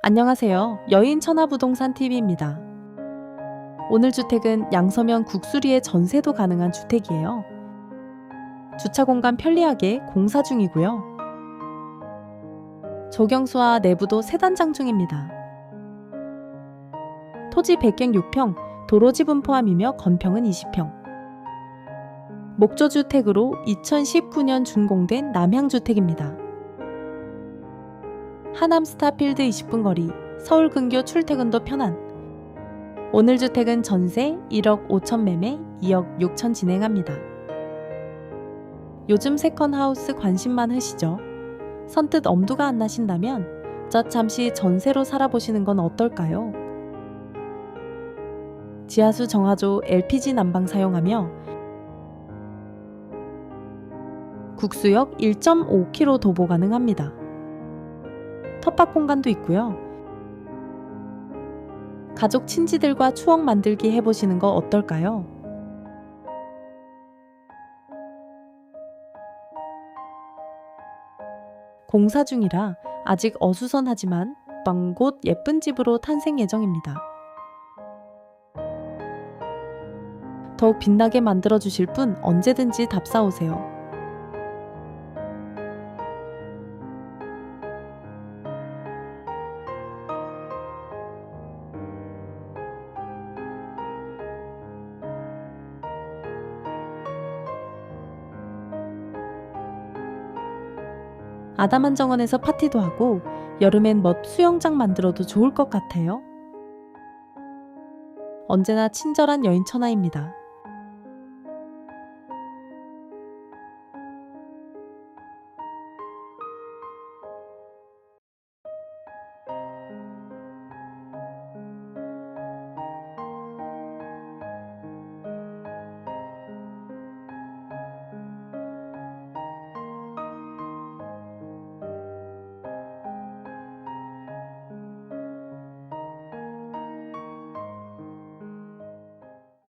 안녕하세요. 여인 천하부동산 TV입니다. 오늘 주택은 양서면 국수리의 전세도 가능한 주택이에요. 주차 공간 편리하게 공사 중이고요. 조경수와 내부도 세단장 중입니다. 토지 100경 6평, 도로 지분 포함이며 건평은 20평. 목조주택으로 2019년 준공된 남향주택입니다. 하남 스타필드 20분 거리, 서울 근교 출퇴근도 편한. 오늘 주택은 전세 1억 5천 매매 2억 6천 진행합니다. 요즘 세컨하우스 관심 많으시죠? 선뜻 엄두가 안 나신다면 저 잠시 전세로 살아보시는 건 어떨까요? 지하수 정화조 LPG 난방 사용하며 국수역 1.5km 도보 가능합니다. 텃밭 공간도 있고요. 가족 친지들과 추억 만들기 해보시는 거 어떨까요? 공사 중이라 아직 어수선하지만 먼곳 예쁜 집으로 탄생 예정입니다. 더욱 빛나게 만들어 주실 분 언제든지 답사 오세요. 아담한 정원에서 파티도 하고 여름엔 멋 수영장 만들어도 좋을 것 같아요. 언제나 친절한 여인 천하입니다.